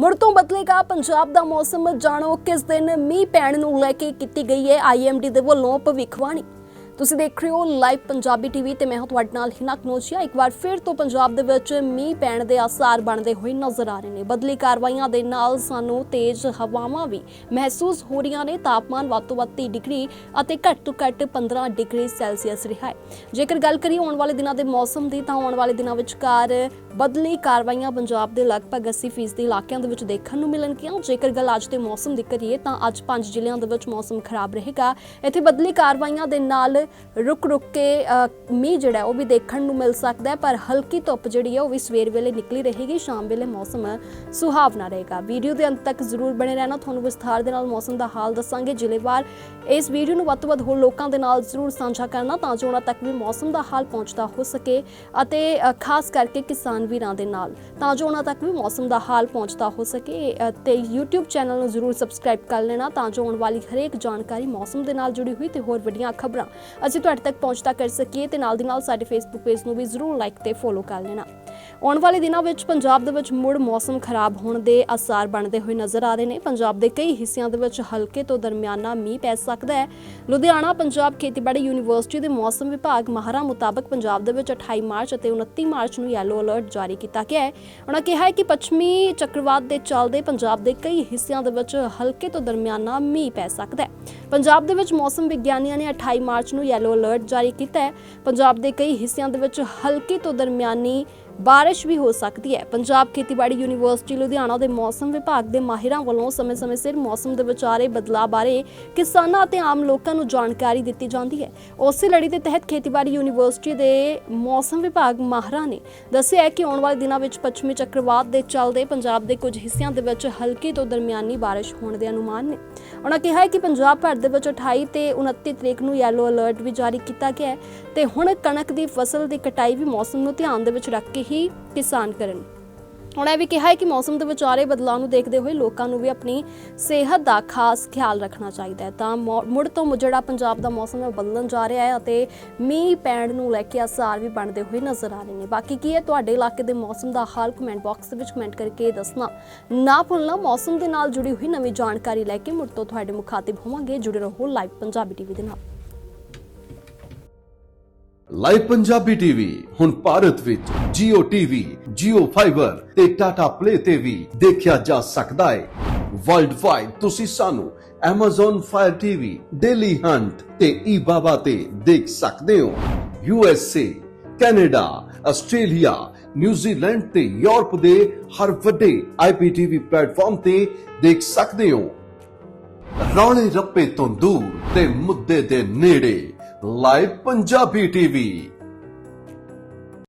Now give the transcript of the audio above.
ਮੁੜ ਤੋਂ ਬਦਲੇਗਾ ਪੰਜਾਬ ਦਾ ਮੌਸਮ। ਜਾਣੋ ਕਿਸ ਦਿਨ ਮੀਂਹ ਪੈਣ ਨੂੰ ਲੈ ਕੇ ਕੀਤੀ ਗਈ ਹੈ ਆਈਐਮਡੀ ਦੇ ਵੱਲੋਂ ਭਵਿੱਖਬਾਣੀ। ਤੁਸੀਂ ਦੇਖ ਰਹੇ ਹੋ ਲਾਈਵ ਪੰਜਾਬੀ ਟੀਵੀ ਤੇ ਮੈਂ ਹਾਂ ਤੁਹਾਡੇ ਨਾਲ ਹਿਨਾ ਕਨੋਚੀਆ ਇੱਕ ਵਾਰ ਫਿਰ ਤੋਂ ਪੰਜਾਬ ਦੇ ਵਿੱਚ ਮੀਂਹ ਪੈਣ ਦੇ ਆਸਾਰ ਬਣਦੇ ਹੋਏ ਨਜ਼ਰ ਆ ਰਹੇ ਨੇ। ਬਦਲੀ ਕਾਰਵਾਈਆਂ ਦੇ ਨਾਲ ਸਾਨੂੰ ਤੇਜ਼ ਹਵਾਵਾਂ ਵੀ ਮਹਿਸੂਸ ਹੋ ਰਹੀਆਂ ਨੇ। ਤਾਪਮਾਨ ਵੱਧ ਤੋਂ ਵੱਧ 30 ਡਿਗਰੀ ਅਤੇ ਘੱਟ ਤੋਂ ਘੱਟ 15 ਡਿਗਰੀ ਸੈਲਸੀਅਸ ਰਿਹਾ ਹੈ। ਜੇਕਰ ਗੱਲ ਕਰੀਏ ਆਉਣ ਵਾਲੇ ਦਿਨਾਂ ਦੇ ਮੌਸਮ ਦੀ, ਤਾਂ ਆਉਣ ਵਾਲੇ ਦਿਨਾਂ ਵਿਚਕਾਰ ਬਦਲੀ ਕਾਰਵਾਈਆਂ ਪੰਜਾਬ ਦੇ ਲਗਭਗ 80% ਦੇ ਇਲਾਕਿਆਂ ਦੇ ਵਿੱਚ ਦੇਖਣ ਨੂੰ ਮਿਲਣਗੀਆਂ। ਜੇਕਰ ਗੱਲ ਅੱਜ ਦੇ ਮੌਸਮ ਦੀ ਕਰੀਏ, ਤਾਂ ਅੱਜ ਪੰਜ ਜ਼ਿਲ੍ਹਿਆਂ ਦੇ ਵਿੱਚ ਮੌਸਮ ਖਰਾਬ ਰਹੇਗਾ। ਇੱਥੇ ਬਦਲੀ ਕਾਰਵਾਈਆਂ ਦੇ ਨਾਲ ਰੁਕ ਰੁਕ ਕੇ ਮੀਂਹ ਜਿਹੜਾ ਉਹ ਵੀ ਦੇਖਣ ਨੂੰ ਮਿਲ ਸਕਦਾ ਹੈ ਪਰ ਹਲਕੀ ਧੁੱਪ ਜਿਹੜੀ ਹੈ ਉਹ ਵੀ ਸਵੇਰ ਵੇਲੇ ਨਿਕਲੀ ਰਹੇਗੀ ਸ਼ਾਮ ਵੇਲੇ ਮੌਸਮ ਸੁਹਾਵਣਾ ਰਹੇਗਾ। ਵੀਡੀਓ ਦੇ ਅੰਤ ਤੱਕ ਜ਼ਰੂਰ ਬਣੇ ਰਹਿਣਾ ਤੁਹਾਨੂੰ ਵਿਸਥਾਰ ਦੇ ਨਾਲ ਮੌਸਮ ਦਾ ਹਾਲ ਦੱਸਾਂਗੇ। ਜ਼ਿਲ੍ਹੇਵਾਰ ਇਸ ਵੀਡੀਓ ਨੂੰ ਵੱਧ ਤੋਂ ਵੱਧ ਹੋਰ ਲੋਕਾਂ ਦੇ ਨਾਲ ਜ਼ਰੂਰ ਸਾਂਝਾ ਕਰਨਾ ਤਾਂ ਜੋ ਉਹਨਾਂ ਤੱਕ ਵੀ ਮੌਸਮ ਦਾ ਹਾਲ ਪਹੁੰਚਦਾ ਹੋ ਸਕੇ ਅਤੇ ਖਾਸ ਕਰਕੇ ਕਿਸਾਨ ਵੀਰਾਂ ਦੇ ਨਾਲ ਤਾਂ ਜੋ ਉਹਨਾਂ ਤੱਕ ਵੀ ਮੌਸਮ ਦਾ ਹਾਲ ਪਹੁੰਚਦਾ ਹੋ ਸਕੇ ਅ, ਤੇ YouTube ਚੈਨਲ ਨੂੰ ਜ਼ਰੂਰ ਸਬਸਕ੍ਰਾਈਬ ਕਰ ਲੈਣਾ ਤਾਂ ਜੋ ਆਉਣ ਵਾਲੀ ਹਰੇਕ ਜਾਣਕਾਰੀ ਮੌਸਮ ਦੇ ਨਾਲ ਜੁੜੀ ਹੋਈ ਤੇ ਹੋਰ ਵੱਡੀਆਂ ਖਬਰਾਂ ਅਸੀਂ ਤੁਹਾਡੇ ਤੱਕ ਪਹੁੰਚਦਾ ਕਰ ਸਕੀਏ ਤੇ ਨਾਲ ਦੀ ਨਾਲ ਸਾਡੇ ਫੇਸਬੁੱਕ ਪੇਜ ਨੂੰ ਵੀ ਜ਼ਰੂਰ ਲਾਈਕ ਤੇ ਫੋਲੋ ਕਰ ਲੈਣਾ। ਆਉਣ ਵਾਲੇ ਦਿਨਾਂ ਵਿੱਚ ਪੰਜਾਬ ਦੇ ਵਿੱਚ ਮੁੜ ਮੌਸਮ ਖਰਾਬ ਹੋਣ ਦੇ ਅਸਾਰ ਬਣਦੇ ਹੋਏ ਨਜ਼ਰ ਆ ਰਹੇ ਨੇ। ਪੰਜਾਬ ਦੇ ਕਈ ਹਿੱਸਿਆਂ ਦੇ ਵਿੱਚ ਹਲਕੇ ਤੋਂ ਦਰਮਿਆਨਾ ਮੀਂਹ ਪੈ ਸਕਦਾ ਹੈ। ਲੁਧਿਆਣਾ, ਪੰਜਾਬ ਖੇਤੀਬਾੜੀ ਯੂਨੀਵਰਸਿਟੀ ਦੇ ਮੌਸਮ ਵਿਭਾਗ ਮਾਹਰਾਂ ਮੁਤਾਬਕ ਪੰਜਾਬ ਦੇ ਵਿੱਚ 28 ਮਾਰਚ ਅਤੇ 29 ਮਾਰਚ ਨੂੰ ਯੈਲੋ ਅਲਰਟ ਜਾਰੀ ਕੀਤਾ ਗਿਆ ਹੈ। ਉਹਨਾਂ ਕਿਹਾ ਹੈ ਕਿ ਪੱਛਮੀ ਚੱਕਰਵਾਤ ਦੇ ਚੱਲਦੇ ਪੰਜਾਬ ਦੇ ਕਈ ਹਿੱਸਿਆਂ ਦੇ ਵਿੱਚ ਹਲਕੇ ਤੋਂ ਦਰਮਿਆਨਾ ਮੀਂਹ ਪੈ ਸਕਦਾ ਹੈ। ਪੰਜਾਬ ਦੇ ਵਿੱਚ ਮੌਸਮ ਵਿਗਿਆਨੀਆਂ ਨੇ 28 ਮਾਰਚ ਨੂੰ ਯੈਲੋ ਅਲਰਟ ਜਾਰੀ ਕੀਤਾ ਹੈ। ਪੰਜਾਬ ਦੇ ਕਈ ਹਿੱਸਿਆਂ ਦੇ ਵਿੱਚ ਹਲਕੇ ਤੋਂ ਦਰਮਿਆਨੀ ਬਾਰਿਸ਼ ਵੀ ਹੋ ਸਕਦੀ ਹੈ। ਪੰਜਾਬ ਖੇਤੀਬਾੜੀ ਯੂਨੀਵਰਸਿਟੀ ਲੁਧਿਆਣਾ ਦੇ ਮੌਸਮ ਵਿਭਾਗ ਦੇ ਮਾਹਿਰਾਂ ਵੱਲੋਂ ਸਮੇਂ-ਸਮੇਂ ਸਿਰ ਮੌਸਮ ਦੇ ਵਿਚਾਰੇ ਬਦਲਾਅ ਬਾਰੇ ਕਿਸਾਨਾਂ ਅਤੇ ਆਮ ਲੋਕਾਂ ਨੂੰ ਜਾਣਕਾਰੀ ਦਿੱਤੀ ਜਾਂਦੀ ਹੈ। ਉਸੇ ਲੜੀ ਦੇ ਤਹਿਤ ਖੇਤੀਬਾੜੀ ਯੂਨੀਵਰਸਿਟੀ ਦੇ ਮੌਸਮ ਵਿਭਾਗ ਮਾਹਿਰਾਂ ਨੇ ਦੱਸਿਆ ਹੈ ਕਿ ਆਉਣ ਵਾਲੇ ਦਿਨਾਂ ਵਿੱਚ ਪੱਛਮੀ ਚੱਕਰਵਾਤ ਦੇ ਚੱਲਦੇ ਪੰਜਾਬ ਦੇ ਕੁਝ ਹਿੱਸਿਆਂ ਦੇ ਵਿੱਚ ਹਲਕੀ ਤੋਂ ਦਰਮਿਆਨੀ ਬਾਰਿਸ਼ ਹੋਣ ਦੇ ਅਨੁਮਾਨ ਨੇ। ਉਹਨਾਂ ਕਿਹਾ ਹੈ ਕਿ ਪੰਜਾਬ ਭਰ ਦੇ ਵਿੱਚ 28 ਤੇ 29 ਤਰੀਕ ਨੂੰ ਯੈਲੋ ਅਲਰਟ ਵੀ ਜਾਰੀ ਕੀਤਾ ਗਿਆ ਹੈ ਤੇ ਹੁਣ ਕਣਕ ਦੀ ਫਸਲ ਦੀ ਕਟਾਈ ਵੀ ਮੌਸਮ ਨੂੰ ਧਿਆਨ ਦੇ ਵਿੱਚ ਰੱਖ ਕੇ ਹੀ ਕਿਸਾਨ ਕਰਨ। ਹੁਣ ਵੀ ਕਿਹਾ ਹੈ ਕਿ ਮੌਸਮ ਦੇ ਵਿਚਾਰੇ ਬਦਲਾਅ ਨੂੰ ਦੇਖਦੇ ਹੋਏ ਲੋਕਾਂ ਨੂੰ ਵੀ ਆਪਣੀ ਸਿਹਤ ਦਾ ਖਾਸ ਖਿਆਲ ਰੱਖਣਾ ਚਾਹੀਦਾ ਹੈ। ਤਾਂ ਮੁੜ ਤੋਂ ਜਿਹੜਾ ਪੰਜਾਬ ਦਾ ਮੌਸਮ ਹੈ ਬਦਲਣ ਜਾ ਰਿਹਾ ਹੈ ਅਤੇ ਮੀਂਹ ਪੈਣ ਨੂੰ ਲੈ ਕੇ ਅਸਾਰ ਵੀ ਬਣਦੇ ਹੋਏ ਨਜ਼ਰ ਆ ਰਹੇ ਨੇ। ਬਾਕੀ ਕੀ ਹੈ, ਤੁਹਾਡੇ ਇਲਾਕੇ ਦੇ ਮੌਸਮ ਦਾ ਹਾਲ ਕਮੈਂਟ ਬਾਕਸ ਵਿੱਚ ਕਮੈਂਟ ਕਰਕੇ ਦੱਸਣਾ। ਨਾ ਭੁੱਲਣਾ, ਮੌਸਮ ਦੇ ਨਾਲ ਜੁੜੀ ਹੋਈ ਨਵੀਂ ਜਾਣਕਾਰੀ ਲੈ ਕੇ ਮੁੜ ਤੋਂ ਤੁਹਾਡੇ ਮੁਖਾਤਿਬ ਹੋਵਾਂਗੇ। ਜੁੜੇ ਰਹੋ ਲਾਈਵ ਪੰਜਾਬੀ ਟੀਵੀ ਦੇ ਨਾਲ। ਲਾਈਵ ਪੰਜਾਬੀ ਟੀਵੀ ਹੁਣ ਭਾਰਤ ਵਿੱਚ Jio TV, Jio Fiber ਤੇ Tata Play ਤੇ ਵੀ ਦੇਖਿਆ ਜਾ ਸਕਦਾ ਹੈ। ਵਰਲਡ ਵਾਈਡ ਤੁਸੀਂ ਸਾਨੂੰ Amazon Fire TV, Daily Hunt ਤੇ eBaba ਤੇ ਦੇਖ ਸਕਦੇ ਹੋ। USA, Canada, Australia, New Zealand ਤੇ ਯੂਰਪ ਦੇ ਹਰ ਵੱਡੇ IPTV ਪਲੇਟਫਾਰਮ ਤੇ ਦੇਖ ਸਕਦੇ ਹੋ। ਰੌਲੇ ਰੱਪੇ ਤੋਂ ਦੂਰ ਤੇ ਮੁੱਦੇ ਦੇ ਨੇੜੇ। Live Punjabi TV